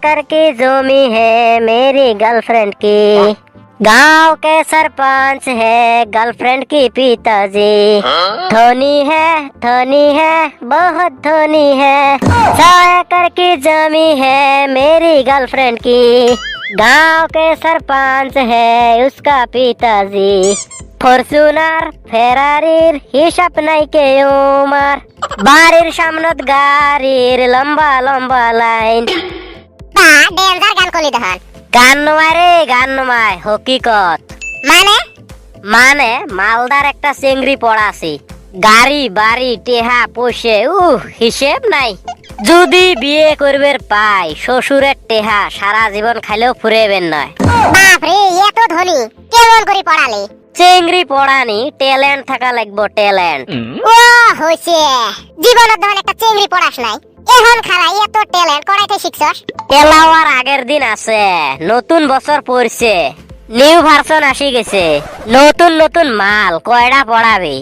कर की जोमी है मेरी गर्लफ्रेंड की। गाँव के सरपंच है गर्लफ्रेंड की पिताजी। धोनी है धोनी है, बहुत धोनी है। कर की जमी है मेरी गर्लफ्रेंड की। गाँव के सरपंच है उसका पिताजी। फॉर्चूनर फेरारीर ही नहीं के उमर। बारिर सामनत गारीर लंबा लंबा लाइन। ডেঞ্জার গান কলি গান গান হকিকত। মানে? মানে মালদার একটা চেংড়ি পড়াছি গাড়ি বাড়ি টেহা পয়সে উহ হিসেব নাই। যদি বিয়ে করবের পাই শ্বশুরের টেহা সারা জীবন খাইলেও ফুরেবেন নয় এত ধনী। কেমন করে পড়ালি? চেংড়ি পড়ানি ট্যালেন্ট থাকা লাগবো ট্যালেন্ট। ও হইছে। জীবনত ধন একটা চেংড়ি পড়াস নাই। এখন খালা এত ট্যালেন্ট করাইতে শিখছস? এলাওয়ার আগের দিন আছে নতুন বছর পড়ছে নিউ ভার্সন আসি গেছে নতুন নতুন মাল কয়টা পড়াবি?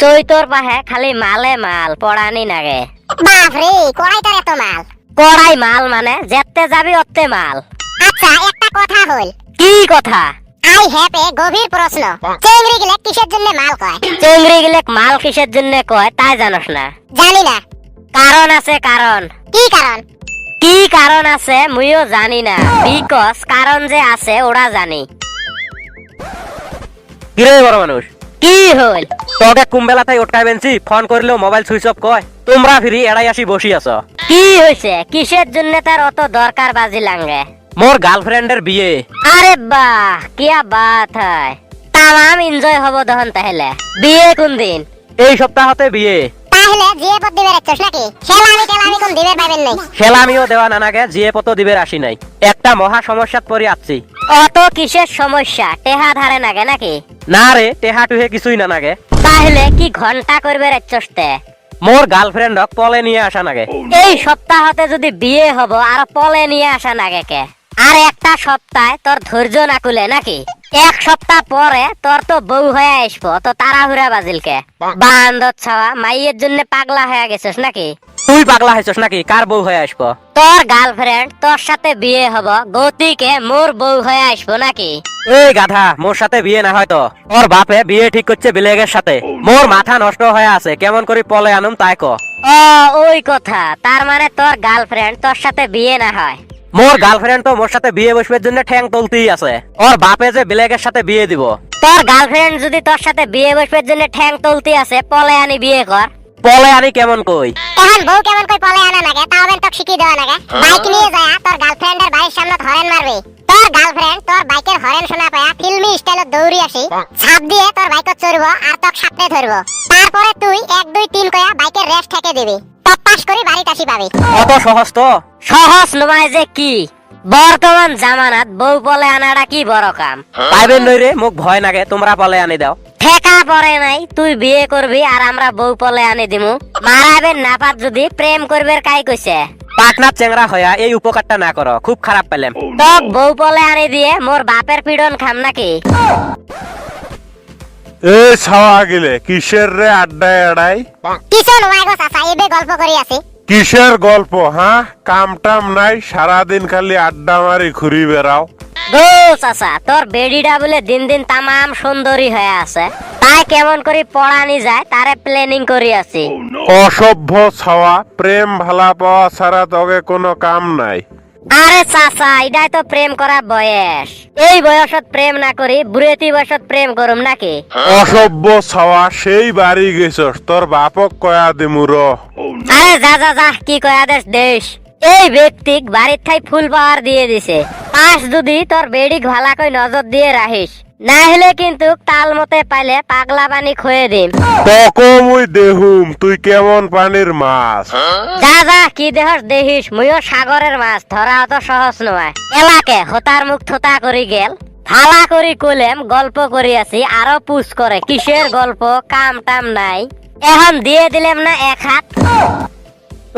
চৈতর পাহে খালি মালে মাল পড়ানি নাগে। বাপ রে কড়াইটার এত মাল? কড়াই মাল মানে যেতে যাবি অত্তে মাল। আচ্ছা একটা কথা হল কি কথা? আই হ্যাভ এ গভীর প্রশ্ন। চেংড়ি গিলে কিসের জন্য মাল কয়? চিংড়ি গিলেক মাল কিসের জন্য কয় তাই জানোস না। জানি না। কারণ আছে কারণ। কি কারণ? কি কারণ আছে মুইও জানি না। বিকজ কারণ যে আছে ওরা জানি। কিরে বড় মানুষ? কি হল? তোকে কুম্বেলা তাই উঠকাই বেনছি ফোন করলেও মোবাইল সুইচ অফ কয়। তোমরা ফিরি এড়াই আসি বসি আছো। কি হয়েছে কিসের জন্য তার অত দরকার বাজি লাঙ্গে মোর গার্লফ্রেন্ডের বিয়ে। আরে বাহ কিয়া বাত হয়। তামাম এনজয় হব তখন তাহলে। বিয়ে কোন দিন এই সপ্তাহতে বিয়ে। তাহলে জিয়ে পদ দিবে রাখছস নাকি? সেলামি টেলামি কোন দিবে পাইবেন নাই। সেলামিও দেওয়া নানাকে জিয়ে পত দিবের আসি নাই। একটা মহা সমস্যাত পড়ে আসছি অত কিসের সমস্যা? টেহা ধারে নাগে নাকি? না রে টেহা টুহে কিছুই না নাগে। তাহলে কি ঘণ্টা করবে রাচ্ছসতে মোর গার্লফ্রেন্ডক পলে নিয়ে আসা নাগে। এই সপ্তাহতে যদি বিয়ে হব আর পলে নিয়ে আসা নাগে কে? আর একটা সপ্তাহে তোর ধৈর্য না কুলে নাকি? এক সপ্তাহ পরে তোর তো বউ হয়ে আসব তো তাড়াহুড়া বাজিলকে। বান্ধব ছাওয়া মাইয়ের জন্য পাগলা হয়ে গেছিস নাকি? তুই পাগলা হয়েছিস নাকি? কার বউ হয়ে আসব? তোর গার্লফ্রেন্ড তোর সাথে বিয়ে হব গতিকে মোর বউ হয়ে আসব নাকি? এই গাধা মোর সাথে বিয়ে না হয়তো ওর বাপে বিয়ে ঠিক করছে বিলেগের সাথে। মোর মাথা নষ্ট হয়ে আছে কেমন করে পলে আনুম তাই ক। ও ওই কথা। তার মানে তোর গার্লফ্রেন্ড তোর সাথে বিয়ে না হয়। মোর গার্লফ্রেন্ড তো মোর সাথে বিয়ে বসবার জন্য ঠ্যাং তুলতেই আছে। ওর বাপে যে বিলেগের সাথে বিয়ে দিব। তোর গার্লফ্রেন্ড যদি তোর সাথে বিয়ে বসবার জন্য ঠ্যাং তুলতি আছে পলে আনি বিয়ে কর। পলে আনি কেমন কই? এখন বউ কেমন কই পলে আনা নাগে? তাও বেন তোক শিখিয়ে দেওয়া নাগে। বাইক নিয়ে যায় তোর গার্লফ্রেন্ডের বাড়ির সামনে হরেন মারবি। তোর গার্লফ্রেন্ড তোর বাইকের হরেন শোনা পায়া ফিল্মি স্টাইলত দৌড়ি আসি। ছাপ দিয়ে তোর বাইকত চড়বো আর তোক সাপড়ে ধরবো। তারপরে তুই এক দুই তিন কয়া বাইকের রেস ঠেকে দিবি। টপাস করে বাড়িতে আসি পাবি অত সহজ তো? সহজ নয় যে কি? বর্তমান জামানাত বউ পলে আনাটা কি বড় কাম? পাইবেন নই রে মোক ভয় নাগে তোমরা পলে আনি দাও। ঠেকা পড়ে নাই তুই বিয়ে করবি আর আমরা বউ পলে আনি দিমু। মারাবেন না পাত যদি প্রেম করবে কাই কইছে? পাটনার চেংরা হয়া এই উপকারটা না করো খুব খারাপ পেলাম। তোক বউ পলে আনি দিয়ে মোর বাপের পিডন খাম নাকি? এ ছাওয়া গেলে কিসের রে আড্ডায় এড়াই চাচা এবে গল্প করি আছি। কিসের গল্প হ্যাঁ কাম টাম নাই সারাদিন খালি আড্ডা মারি ঘুরি বেড়াও। গো চাচা তোর বেডিটা বলে দিন দিন তামাম সুন্দরী হয়ে আছে। তাই কেমন করে পড়ানি যায় তারে প্ল্যানিং করি আছি। অসভ্য ছাওয়া প্রেম ভালা পাওয়া ছাড়া তবে কোনো কাম নাই। আরে চাচা এটাই তো প্রেম করা বয়স। এই বয়সত প্রেম না করি বুড়েতি বয়সত প্রেম করুম নাকি? অসভ্য ছাওয়া সেই বাড়ি গেছস তোর বাপক কয়া দিমুর আরে যা যা যা কি কয়া দেশ দেশ এই ব্যক্তিক বাড়ির ঠাই ফুল পাওয়ার দিয়ে দিছে। পাঁচ যদি তোর বেডিক ভালা কই নজর দিয়ে রাখিস। না হলে কিন্তু তাল মতে পাইলে পাগলা পানি খুয়ে দিম। তকো মুই দেহুম তুই কেমন পানির মাছ? যা যা কি দেহস দেহিস মুইও সাগরের মাছ ধরা অত সহজ নয়। এলাকে হতার মুখ থোতা করি গেল। ভালা করি কলেম গল্প করি আছি আরও পুষ করে কিসের গল্প কাম টাম নাই। এখন দিয়ে দিলাম না এক হাত।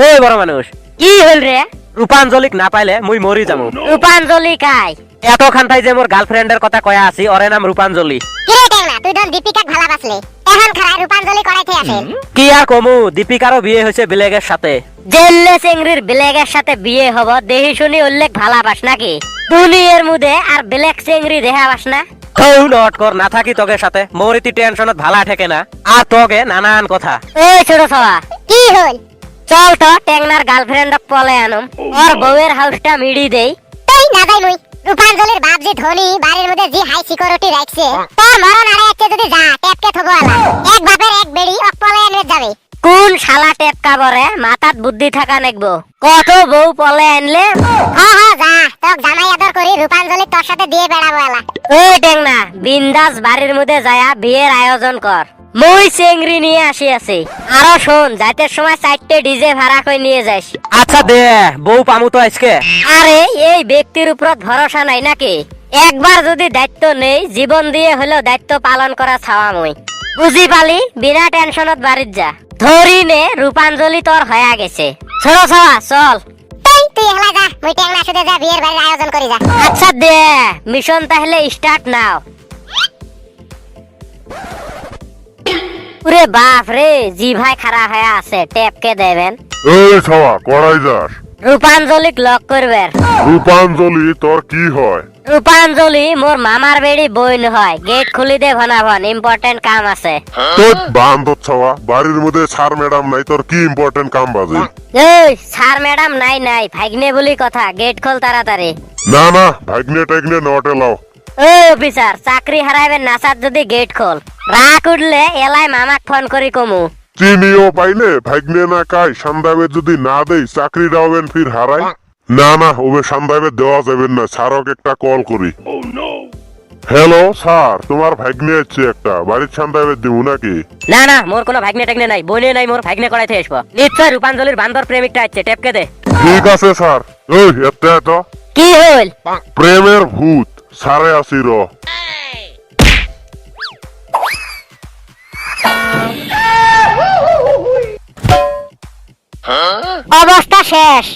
এই বড় মানুষ কি হল রে রূপাঞ্জলিক না পাইলে মুই মরি যামু। রূপাঞ্জলি খাই এতখান ঠাই যে মোর গার্লফ্রেন্ডের কথা কয়া আছি ওরে নাম রূপাঞ্জলি কিরে টেংনা তুই ধন দীপিকাক ভালাবাসলি এখন খারাপ রূপাঞ্জলি করাইতে আসেন কি আর কমু দীপিকারও বিয়ে হয়েছে বিলেগের সাথে। জেল্লে চেংড়ির ব্ল্যাকের সাথে বিয়ে হব দেহি শুনি উল্লেখ ভালাবাস নাকি? দুনিয়ার মুদে আর ব্ল্যাক চেংড়ি দেখাবাস না? কেউ নট কর না থাকি তোকে সাথে। মোর ইতি টেনশনত ভালা ঠেকে না। আর তোকে নানান কথা। ওই ছোট সবা কি হল? চল তো টেংনার গার্লফ্রেন্ড পলে আনুম। ওর বউয়ের হাউসটা মিড়ি দেই। তুই না যাই মুই। রূপাঞ্জলির বাপ যে ধনী বাড়ির মধ্যে যে হাই সিকিউরিটি রাখছে তোর মরণ আরে একটা যদি যা টেপকে থবো আলা। এক বাপের এক বেড়ি অকপলে এনে যাবে। কোন শালা টেপকা বরে মাথাত বুদ্ধি থাকা নেকবো। কত বউ পলে আনলে? হ হ যা। তোক জামাই আদর করি রূপাঞ্জলি তোর সাথে দিয়ে বেড়াবো আলা। ওই টেংনা বিন্দাস বাড়ির মধ্যে যায়া বিয়ের আয়োজন কর। মুই চেংড়ি নিয়ে আসি আছি। আরও শোন যাইতে সময় চারটে ডিজে ভাড়া করে নিয়ে যাইস। আচ্ছা দে বউ পামু তো আজকে। আরে এই ব্যক্তির উপর ভরসা নাই নাকি? একবার যদি দায়িত্ব নেই জীবন দিয়ে হলেও দায়িত্ব পালন করা ছাওয়া মই। বুঝি পালি? বিনা টেনশনত বাড়ির যা। ধরি নে রূপাঞ্জলি তোর হয়ে গেছে। ছোট ছাওয়া চল। তুই তুই একলা যা মুই টেংনা সাথে যা বিয়ের বাড়ির আয়োজন করি যা। আচ্ছা দে মিশন তাহলে স্টার্ট নাও। ওরে বাপ রে জি ভাই খারা হয়ে আছে টেপকে দেবেন। এই ছাওয়া কড়াই যাস। রূপাঞ্জলিক লক করবেন। রূপাঞ্জলি তোর কি হয়? রূপাঞ্জলি মোর মামার বেড়ি বইন হয়। গেট খুলি দে ভনাভন ইম্পর্টেন্ট কাম আছে। তোর বান্ধব ছাওয়া বাড়ির মধ্যে স্যার ম্যাডাম নাই তোর কি ইম্পর্টেন্ট কাম বাজে? এই স্যার ম্যাডাম নাই নাই ভাগ্নে বলি কথা গেট খোল তাড়াতাড়ি। না না ভাগ্নে টাগ্নে নটে লাও। ওই অফিসার চাকরি হারাইবেন নাসার যদি গেট খোল। রাগ উঠলে এলাই মামাক ফোন করি কমু। চিনিও পাইলে ভাগ্নে না কাই সান্দাবে যদি না দেই চাকরি ডাবেন ফির হারাই। না না ওবে সান্দাবে দেওয়া যাবে না স্যারক একটা কল করি। হ্যালো স্যার তোমার ভাগ্নে আছে একটা বাড়ির সান্দাবে দিব নাকি? না না মোর কোনো ভাগ্নে টাগ্নে নাই বনে নাই মোর ভাগ্নে করাইতে আসব। নিশ্চয় রূপাঞ্জলির বান্দর প্রেমিকটা আছে টেপকে দে। ঠিক আছে স্যার। ওই এত এত। কি হইল? প্রেমের ভূত। সারে আসি র অবস্থা শেষ।